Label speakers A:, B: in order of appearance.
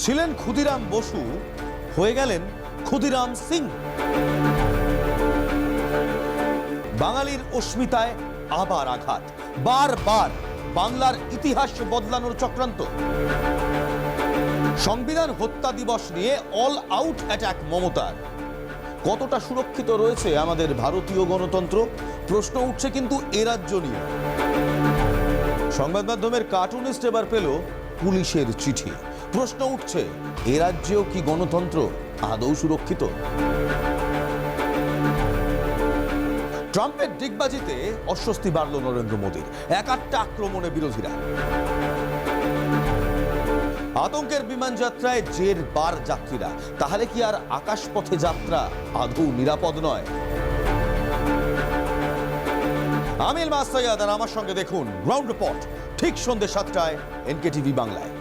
A: ছিলেন ক্ষুদিরাম বসু, হয়ে গেলেন ক্ষুদিরাম সিং। বাঙালির অস্মিতায় আবার আঘাত। বারবার বাংলার ইতিহাস বদলানোর চক্রান্ত। সংবিধান হত্যা দিবস নিয়ে অল আউট অ্যাটাক মমতার। কতটা সুরক্ষিত রয়েছে আমাদের ভারতীয় গণতন্ত্র? প্রশ্ন উঠছে কিন্তু এ রাজ্য নিয়ে। সংবাদ মাধ্যমের কার্টুনিস্ট এবার পেল পুলিশের চিঠি। প্রশ্ন উঠছে, এ রাজ্যেও কি গণতন্ত্র আদৌ সুরক্ষিত? ট্রাম্পের ডিগবাজিতে অস্বস্তি বাড়ল নরেন্দ্র মোদীর। একাত্তা আক্রমণে বিরোধীরা। আতঙ্কের বিমান যাত্রায় জের বার যাত্রীরা। তাহলে কি আর আকাশপথে যাত্রা আদৌ নিরাপদ নয়? আমিল মাস্তায়াদ আর আমার সঙ্গে দেখুন গ্রাউন্ড রিপোর্ট ঠিক সন্ধ্যে সাতটায় এনকে টিভি বাংলায়।